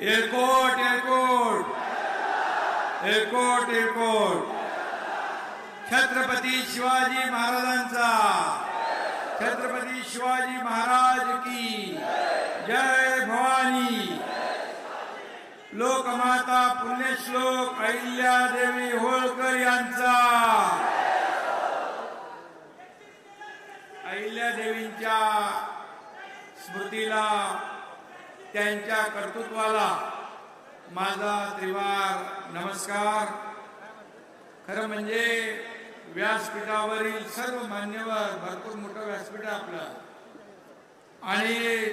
एकोट एकोट एकोट एकोट छत्रपती शिवाजी महाराजांचा. छत्रपती शिवाजी महाराज की जय भवानी. लोकमाता पुण्यश्लोक अहिल्यादेवी होळकर यांचा. अहिल्यादेवींच्या स्मृतीला त्यांच्या कर्तृत्वाला माझा त्रिवार नमस्कार. खरं म्हणजे व्यासपीठावरील सर्व मान्यवर भरपूर मोठं व्यासपीठ आहे आपलं. आणि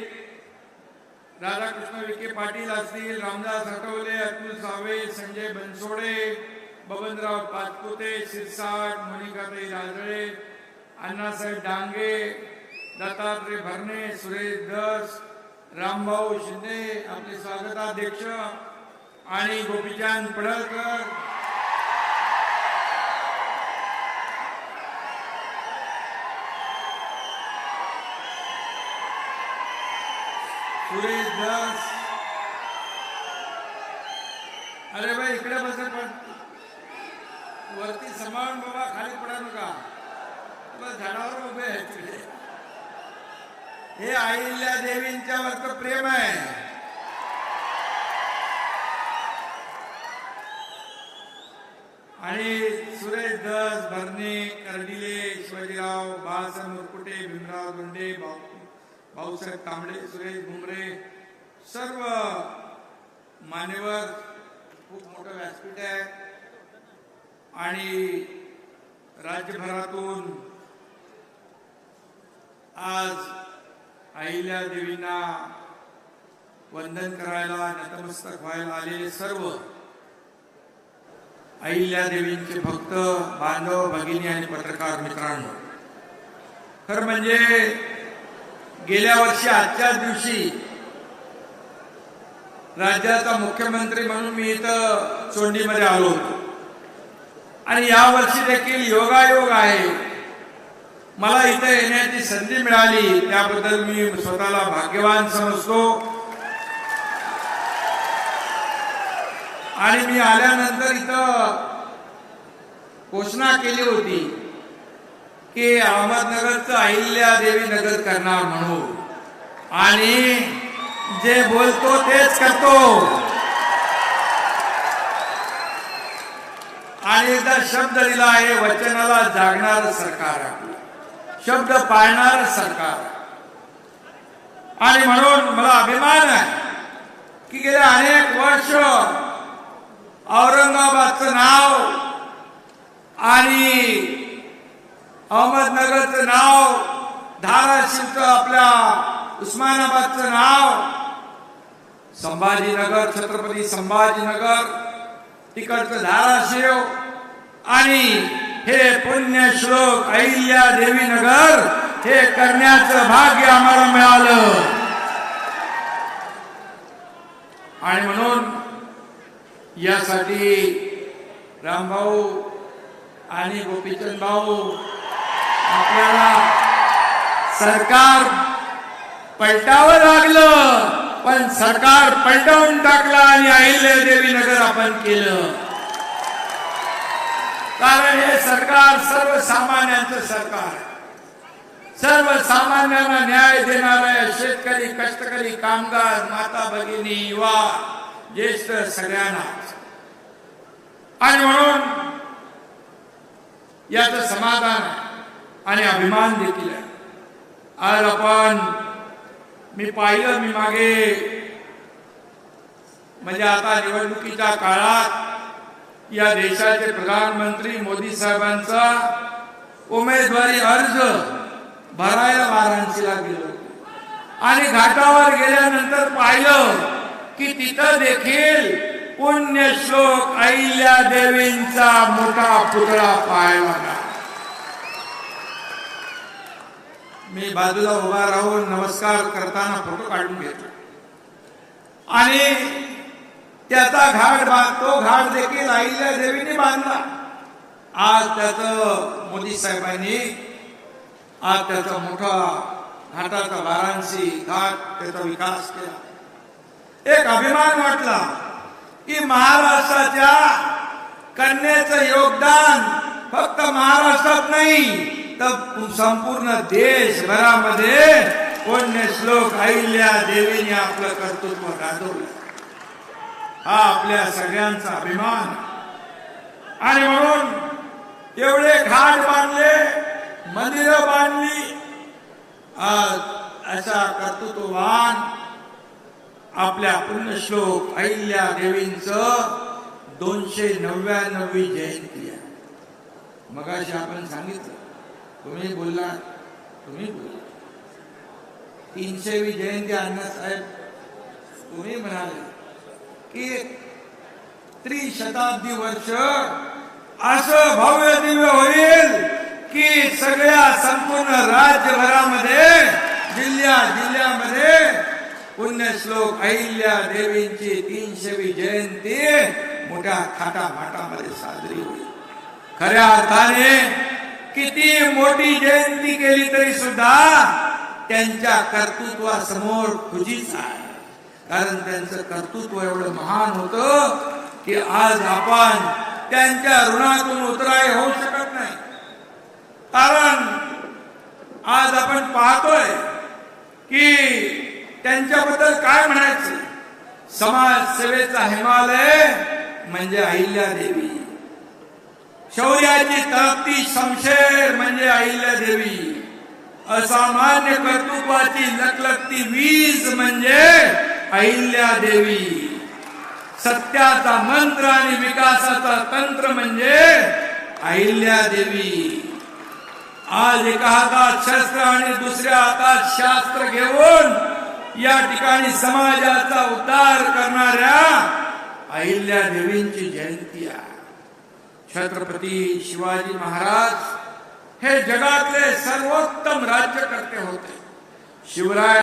राधाकृष्ण विखे पाटील असतील रामदास आठवले अतुल सावे संजय बनसोडे बबनराव पाचपुते शिरसाट मोनिकाताई राजळे अण्णासाहेब डांगे दत्तात्रय भरणे सुरेश दस रामभाऊ शिंदे आपले स्वागताध्यक्ष आणि गोपीचंद पडळकर. सुरेश दास. अरे भाई इकडे बस पण वरती समान बाबा खाली पडा नका. बस झाडावर उभे आहेत. तिकडे हे अहिल्या देवींच्या वरच प्रेम आहे. आणि सुरेश दस भरणे कर्डिले शिवाजीराव बाळासाहेब मुरकुटे भीमराव गुंडे भाऊ भाऊसाहेब तांबडे सुरेश भुमरे सर्व मान्यवर खूप मोठं व्यासपीठ आहे. आणि राज्यभरातून आज अहिल्या देवींना वंदन करायला नतमस्तक व्हायला आलेले सर्व अहिल्या देवींचे भक्त बांधव भगिनी आणि पत्रकार मित्रांनो. खर म्हणजे गेल्या वर्षी आजच्याच दिवशी राज्याचा मुख्यमंत्री म्हणून मी इथं चोंडीमध्ये आलो होतो. आणि या वर्षी देखील योगायोग आहे. मला इथं येण्याची संधी मिळाली त्याबद्दल मी स्वतःला भाग्यवान समजतो. आणि मी आल्यानंतर इथं घोषणा केली होती की अहमदनगरचं अहिल्या देवी नगर करणार म्हणून. आणि जे बोलतो तेच करतो. आणि एकदा शब्द दिला आहे वचनाला जागणार सरकार. आपलं. शब्द पाळणार सरकार. आणि म्हणून मला अभिमान आहे की गेले अनेक वर्ष औरंगाबादचं नाव आणि अहमदनगरचं नाव धाराशिवचं आपल्या उस्मानाबादचं नाव संभाजीनगर छत्रपती संभाजीनगर तिकडचं धाराशिव आणि हे पुण्यश्लोक अहिल्या देवी नगर हे करण्याचं भाग्य आम्हाला मिळालं. आणि म्हणून यासाठी रामभाऊ आणि गोपीचंद भाऊ आपल्याला सरकार पलटावं लागलं पण सरकार पलटवून टाकलं आणि अहिल्या देवी नगर आपण केलं. कारण हे सरकार सर्वसामान्यांचं सरकार सर्वसामान्यांना न्याय देणार शेतकरी कष्टकरी कामगार माता भगिनी युवा ज्येष्ठ सगळ्यांना. आणि म्हणून याच समाधान आहे आणि अभिमान देखील आहे. आज आपण मी पाहिलं मी मागे म्हणजे आता निवडणुकीच्या काळात या देशाचे प्रधानमंत्री मोदी साहेबांचा उमेदवारी अर्ज भरायला वाराणसीला गेलो. आणि घाटावर गेल्यानंतर पाहिलं की तिथं देखील पुण्यश्लोक अहिल्या देवींचा मोठा पुतळा पाहायला मी बाजूला उभा राहून नमस्कार करताना फोटो काढून घेतला आणि त्याचा घाट बांध तो घाट देखील अहिल्या देवीने बांधला. आज त्याचं मोदी साहेबांनी आज त्याचा मोठा घाटाचा वाराणसी घाट त्याचा विकास केला. एक अभिमान वाटला की महाराष्ट्राच्या कन्याचं योगदान फक्त महाराष्ट्रात नाही तर संपूर्ण देशभरामध्ये पुण्य श्लोक अहिल्या देवीने आपलं कर्तृत्व गाजवलं हा आपल्या सगळ्यांचा अभिमान. आणि म्हणून एवढे घाट बांधले मंदिर बांधली. आज अशा कर्तृत्ववान आपल्या पुण्यश्लोक अहिल्या देवींच दोनशे नव्याण्णवी जयंती आहे. मगाशी आपण सांगितलं तुम्ही बोलला तुम्ही बोलला. तीनशेवी जयंती अण्णासाहेब तुम्ही म्हणाले की त्रिशताब्दी वर्ष असं भव्य दिव्य होईल की सगळ्या संपूर्ण राज्यभरामध्ये जिल्ह्या जिल्ह्यामध्ये पुण्यश्लोक अहिल्या देवींची तीनशेवी जयंती मोठ्या थाटामाटामध्ये साजरी होईल. खऱ्या अर्थाने किती मोठी जयंती केली तरी सुद्धा त्यांच्या कर्तृत्वासमोर खुजीच आहे. कारण त्यांचं कर्तृत्व एवढं महान होतं की आज आपण त्यांच्या ऋणातून उतराय होऊ शकत नाही. कारण आज आपण पाहतोय की त्यांच्याबद्दल काय म्हणायचं? समाज सेवेचा हिमालय म्हणजे अहिल्या देवी. शौर्याची तळपती शमशेर म्हणजे अहिल्या देवी. असामान्य कर्तृत्वाची लखलखती वीज म्हणजे अहिल्या देवी. सत्याचा मंत्र आणि विकासाचा तंत्र म्हणजे अहिल्या देवी. आज एका हातात शस्त्र आणि दुसऱ्या हातात शास्त्र घेऊन या ठिकाणी समाजाचा उद्धार करणाऱ्या अहिल्या देवींची जयंती आहे. छत्रपती शिवाजी महाराज हे जगातले सर्वोत्तम राज्यकर्ते होते. शिवराय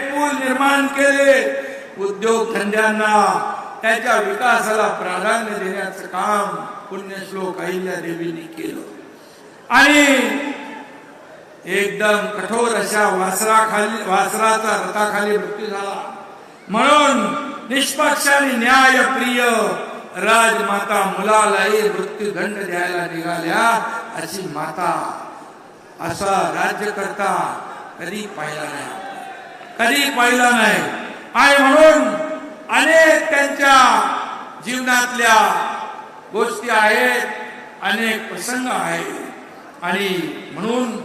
पूल निर्माण केले. उद्योगधंद्यांना त्याच्या विकासाला प्राधान्य देण्याचं काम पुण्यश्लोक अहिल्या देवीने केलं. आणि एकदम कठोर अशा वासराखाली वासराचा रथाखाली मृत्यू झाला. म्हणून निष्पक्ष आणि न्यायप्रिय राजमाता मुलालाही मृत्यूदंड द्यायला निघाल्या अशी माता असा राज्यकर्ता कधी पाहिला नाही. कधी पाहिला नाही. आणि म्हणून अनेक त्यांच्या जीवनातल्या गोष्टी आहेत अनेक प्रसंग आहेत. आणि म्हणून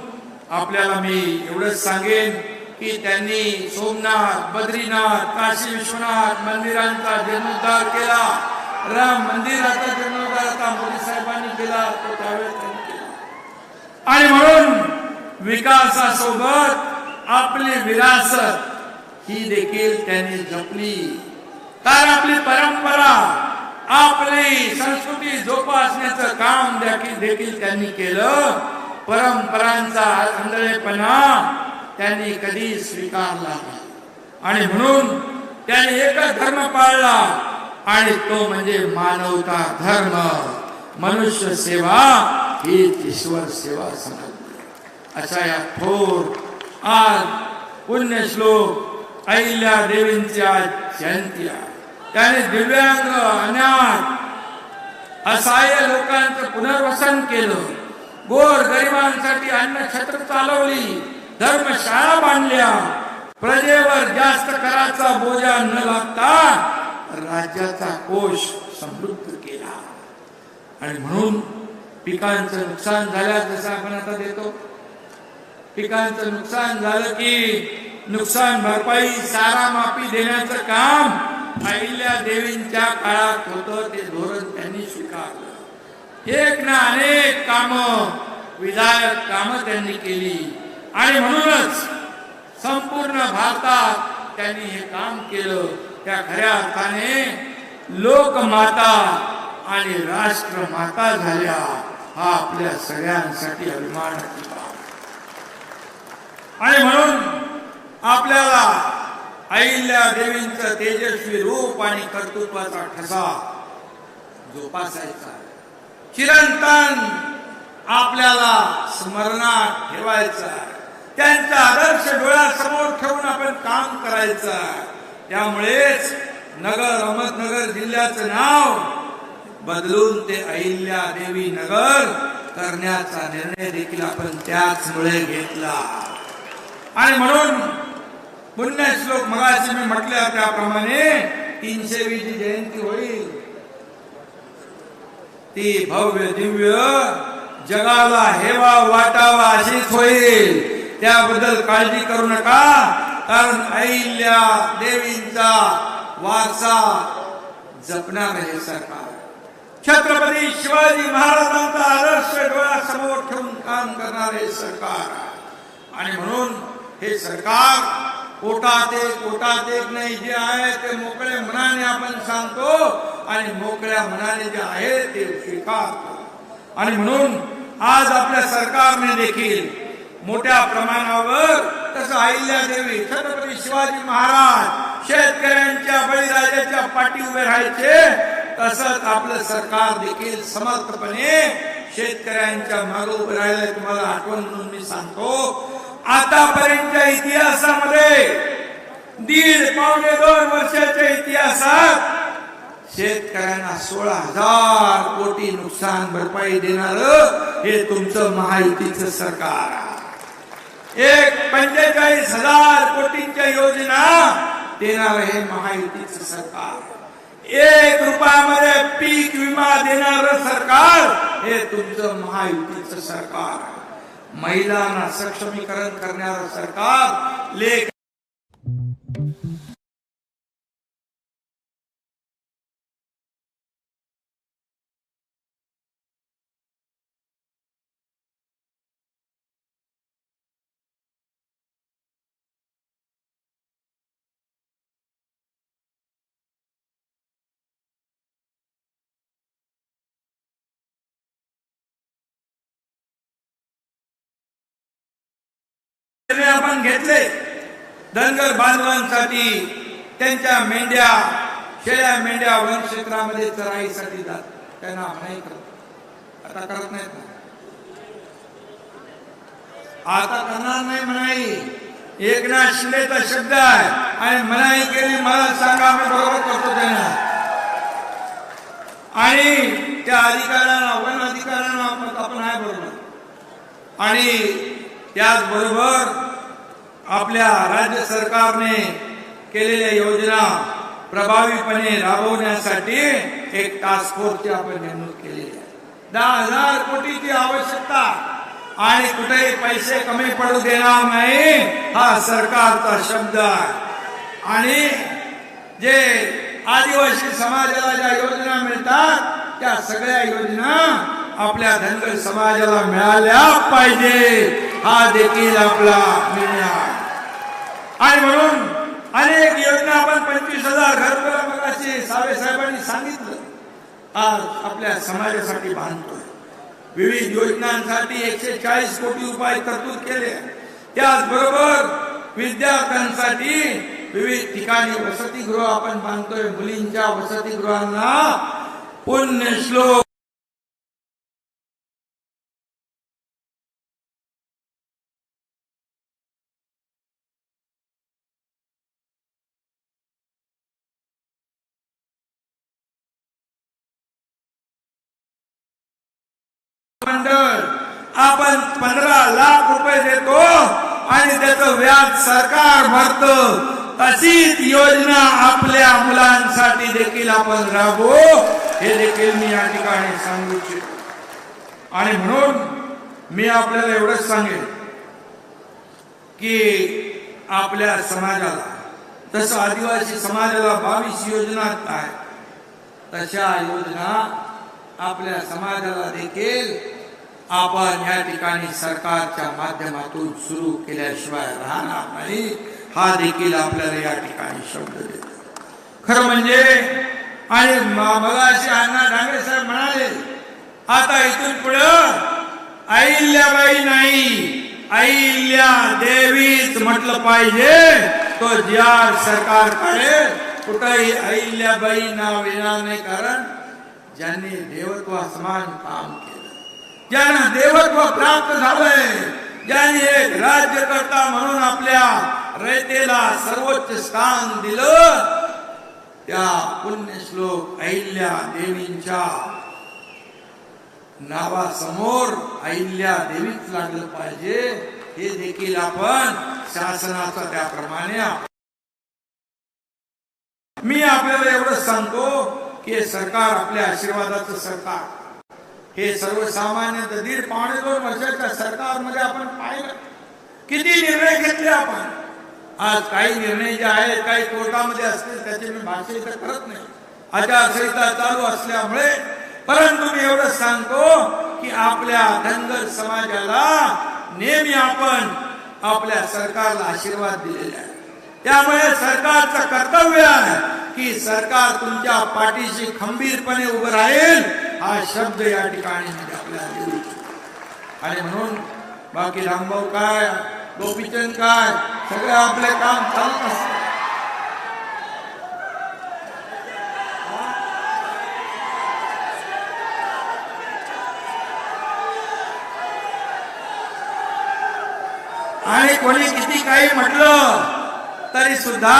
आपल्याला मी एवढंच सांगेन की त्यांनी सोमनाथ बद्रीनाथ काशी विश्वनाथ मंदिरांचा जीर्णोद्धार केला. राम मंदिराचा जीर्णोद्धार आता मोदी साहेबांनी केला तो त्यावेळेस आणि म्हणून विकासासोबत आपली विरासत ही देखील त्यांनी जपली. कारण आपली परंपरा आपली संस्कृती जोपासण्याचं काम देखील देखील त्यांनी केलं. परंपरांचा आंधळेपणा त्यांनी कधी स्वीकारला आणि म्हणून त्यांनी एकच धर्म पाळला आणि तो म्हणजे मानवता धर्म. मनुष्य सेवा ही ईश्वर सेवा समजली. अशा या थोर आज पुण्य श्लोक अहिल्या देवींची आज जयंती आहे. त्याने दिव्यांग अनाथ असहाय्य लोकांचं पुनर्वसन केलं. गोर गरिबांसाठी अन्न छत्र चालवली. धर्मशाळा बांधल्या. प्रजेवर जास्त कराचा बोजा न लागता राज्याचा कोश समृद्ध केला. आणि म्हणून पिकांचं नुकसान झाल्यास जसं आपण आता देतो पिकांचं नुकसान झालं की नुकसान भरपाई सारा माफी देण्याचं काम पहिल्या देवींच्या काळात होतं ते धोरण त्यांनी स्वीकारलं. एक ना अनेक काम विधायक काम त्यांनी केली. आणि म्हणूनच संपूर्ण भारतात त्यांनी हे काम केलं. त्या खऱ्या अर्थाने लोकमाता आणि राष्ट्रमाता झाल्या. हा आपल्या सगळ्यांसाठी अभिमानाची आणि म्हणून आपल्याला अहिल्या देवींचं तेजस्वी रूप आणि कर्तृत्वाचा ठसा जोपासायचा. चिरंतन आपल्याला स्मरणात ठेवायचा त्यांचा आदर्श डोळ्यासमोर ठेवून आपण काम करायचं त्यामुळेच नगर अहमदनगर जिल्ह्याचं नाव बदलून ते अहिल्या देवी नगर करण्याचा निर्णय देखील आपण त्याचमुळे घेतला. आणि म्हणून पुण्य श्लोक मगाशी मी म्हटल्या त्याप्रमाणे तीनशेवीची जयंती होईल. ती भव्य दिव्य जगाला हेवा वाटावा अशीच होईल. त्याबद्दल काळजी करू नका कारण अहिल्या देवींचा वारसा जपणार हे सरकार. छत्रपती शिवाजी महाराजांचा आदर्श डोळ्यासमोर ठेवून काम करणारे सरकार. आणि म्हणून हे सरकार कोटात एक कोटात एक नाही जे आहे ते मोकळ्या मनाने आपण सांगतो आणि मोकळ्या मनाने जे आहे ते स्वीकारतो. आणि म्हणून आज आपल्या सरकारने देखील मोठ्या प्रमाणावर तसं अहिल्या देवी छत्रपती शिवाजी महाराज शेतकऱ्यांच्या बळीराजाच्या पाठी उभे राहायचे तसंच आपलं सरकार देखील समर्थपणे शेतकऱ्यांच्या मागे उभे राहिले तुम्हाला आठवण म्हणून मी सांगतो आतापर्यंतच्या इतिहासामध्ये दीड पावणे दोन वर्षाच्या इतिहासात शेतकऱ्यांना सोळा हजार कोटी नुकसान भरपाई देणार हे तुमचं महायुतीचं सरकार आहे. एक पंचेचाळीस हजार कोटींच्या योजना देणार हे महायुतीचं सरकार एक रुपयामध्ये पीक विमा देणार सरकार हे तुमचं महायुतीचं सरकार आहे. महिलांना सक्षमीकरण करणारं सरकार लेख घेतले. धनगर बांधवांसाठी त्यांच्या मेंढ्या शेळ्या मेंढ्या वन क्षेत्रामध्ये चराईसाठी जात. त्यांना मनाई करत आता करत नाहीत ना. आता करणार नाही म्हणाई. एकनाथ शिंदेचा शब्द आहे. आणि मनाई केली मला सांगा आम्ही बरोबर करतो त्यांना. आणि त्या अधिकाऱ्यांना वन अधिकाऱ्यांना आपण आपण आहे बरोबर. आणि त्याचबरोबर आपल्या राज्य सरकारने केलेल्या योजना प्रभावीपणे राबवण्यासाठी एक टास्क फोर्सची आपण नेमणूक केलेली आहे. दहा हजार कोटीची आवश्यकता आणि कुठेही पैसे कमी पडू देणार नाही हा सरकारचा शब्द आहे. आणि जे आदिवासी समाजाला ज्या योजना मिळतात त्या सगळ्या योजना आपल्या धनगर समाजाला मिळाल्या पाहिजे हा देखील आपला निर्णय. आहे आणि म्हणून अनेक योजना आपण पंचवीस हजार घरकुलाचे सावे साहेबांनी सांगितलं. आज आपल्या समाजासाठी बांधतोय विविध योजनांसाठी एकशे चाळीस कोटी रुपये तरतूद केले. त्याचबरोबर विद्यार्थ्यांसाठी विविध ठिकाणी वसतिगृह आपण बांधतोय. मुलींच्या वसतिगृहांना पुण्यश्लोक मंडळ आपण पंधरा लाख रुपये देतो आणि त्याचं व्याज सरकार भरत. तशीच योजना आपल्या मुलांसाठी देखील आपण राबवू. हे देखील मी या ठिकाणी सांगू इच्छितो. आणि म्हणून मी आपल्याला एवढंच सांगेन की आपल्या समाजाला तसं आदिवासी समाजाला बावीस योजना आहेत तशा योजना आपल्या समाजाला देखील आपण या ठिकाणी सरकारच्या माध्यमातून सुरू केल्याशिवाय राहणार नाही. हा देखील आपल्याला या ठिकाणी शब्द देतो. खरं म्हणजे आणि मगाशी अण्णा डांगे साहेब म्हणाले आता इथून पुढं अहिल्याबाई नाही अहिल्या देवीच म्हटलं पाहिजे. तो ज्या सरकारकडे कुठंही अहिल्याबाई नाव येणार नाही कारण ज्यांनी देवत्व समान काम केलं. ज्यांना देवत्व प्राप्त झालंय ज्यांनी एक राज्यकर्ता म्हणून आपल्या रयतेला सर्वोच्च स्थान दिलं त्या पुण्यश्लोक अहिल्या देवींच्या नावासमोर अहिल्या देवीच लागलं पाहिजे हे देखील आपण शासनाचा त्याप्रमाणे मी आपल्याला एवढं सांगतो की हे सरकार आपल्या आशीर्वादाचं सरकार. हे सर्वसामान्य दीड पावणे दोन वर्षाच्या सरकारमध्ये आपण पाहिलं. किती निर्णय घेतले आपण? आज काही निर्णय जे आहेत काही कोर्टामध्ये असतील त्याचे मी भाषा इथं करत नाही. आचारसंहिता चालू असल्यामुळे परंतु मी एवढं सांगतो की आपल्या धनगर समाजाला नेहमी आपण आपल्या सरकारला आशीर्वाद दिलेला आहे. त्यामुळे सरकारचं कर्तव्य आहे की सरकार तुमच्या पाठीशी खंबीरपणे उभं राहील हा शब्द या ठिकाणी आणि म्हणून बाकी रामभाऊ काय गोपीचंद काय सगळं आपले काम चालत असत. आणि कोणी किती काही म्हटलं तरी सुद्धा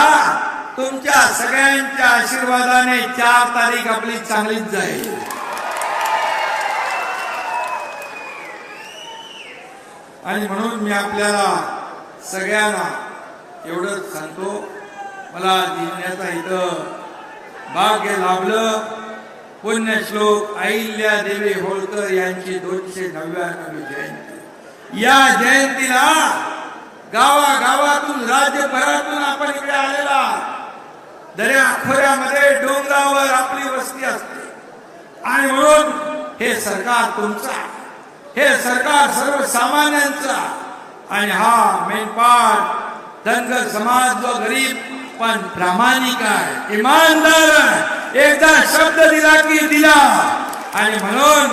तुमच्या सगळ्यांच्या आशीर्वादाने चार तारीख आपली चांगलीच जाईल. आणि म्हणून मी आपल्याला सगळ्यांना एवढंच सांगतो मला जिल्ह्याचा इथं भाग्य लाभलं. पुण्यश्लोक अहिल्या देवी होळकर यांची दोनशे नव्याण्णवी जयंती. या जयंतीला गावागावातून राज्यभरातून आपण इकडे आलेला दर्या खोऱ्यामध्ये डोंगरावर आपली वस्ती असते. आणि म्हणून हे सरकार तुमचा हे सरकार सर्वसामान्यांचा आणि हा मेनपाट धनगर समाज जो गरीब पण प्रामाणिक आहे इमानदार आहे एकदा शब्द दिला की दिला. आणि म्हणून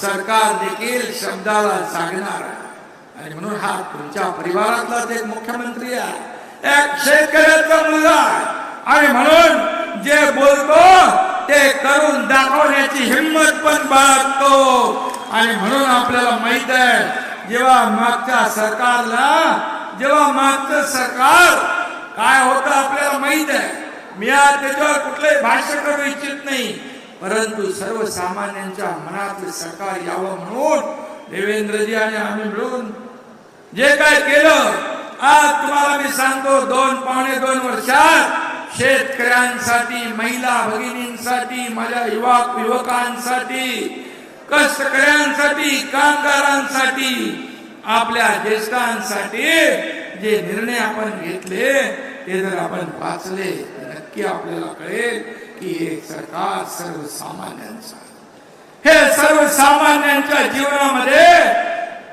सरकार देखील शब्दाला सांगणार आहे. आणि म्हणून हा तुमच्या परिवारातलाच एक मुख्यमंत्री आहे. एक शेतकऱ्याचा मुलगा आहे. आणि म्हणून जे बोलतो ते करून दाखवण्याची हिंमत पण बाळगतो. आणि म्हणून आपल्याला माहीत आहे जेव्हा मागच्या सरकारला जेव्हा मागचं सरकार काय होतं आपल्याला माहीत आहे मी आज त्याच्यावर कुठलंही भाष्य करू इच्छित नाही परंतु सर्वसामान्यांच्या मनातलं सरकार यावं म्हणून देवेंद्रजी आणि आम्ही मिळून जे काय केलं आज तुम्हाला मी सांगतो दोन पावणे दोन वर्षात शेतकऱ्यांसाठी महिला भगिनींसाठी माझ्या युवक युवकांसाठी कष्टकऱ्यांसाठी कामगारांसाठी आपल्या ज्येष्ठांसाठी जे निर्णय आपण घेतले ते जर आपण वाचले तर नक्की आपल्याला कळेल की हे सरकार सर्वसामान्यांचं हे सर्वसामान्यांच्या जीवनामध्ये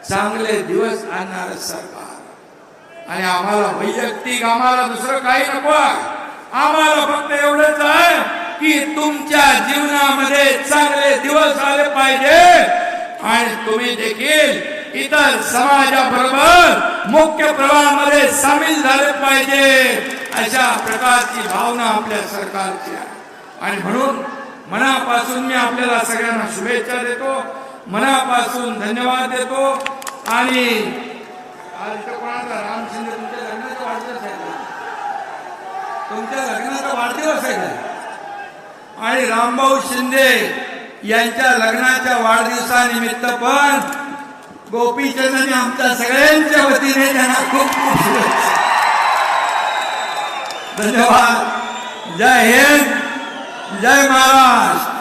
चांगले दिवस आणणार सरकार आणि आम्हाला वैयक्तिक आम्हाला दुसरं काही नको आहे. आम्हाला फक्त एवढंच आहे की तुमच्या जीवनामध्ये चांगले दिवस आले पाहिजे. आणि तुम्ही देखील इतर समाजाबरोबर मुख्य प्रवाहामध्ये सामील झाले पाहिजे. अशा प्रकारची भावना आपल्या सरकारची आहे. आणि म्हणून मनापासून मी आपल्याला सगळ्यांना शुभेच्छा देतो. मनापासून धन्यवाद देतो. आणि कोणाचा राम शिंदे तुमच्या लग्नाचा वाढदिवस आहे का? तुमच्या लग्नाचा वाढदिवस आहे का? आणि रामभाऊ शिंदे यांच्या लग्नाच्या वाढदिवसानिमित्त पण गोपीचंद आमच्या सगळ्यांच्या वतीने त्यांना खूप खूप शुभेच्छा. धन्यवाद. जय हिंद. जय महाराष्ट्र.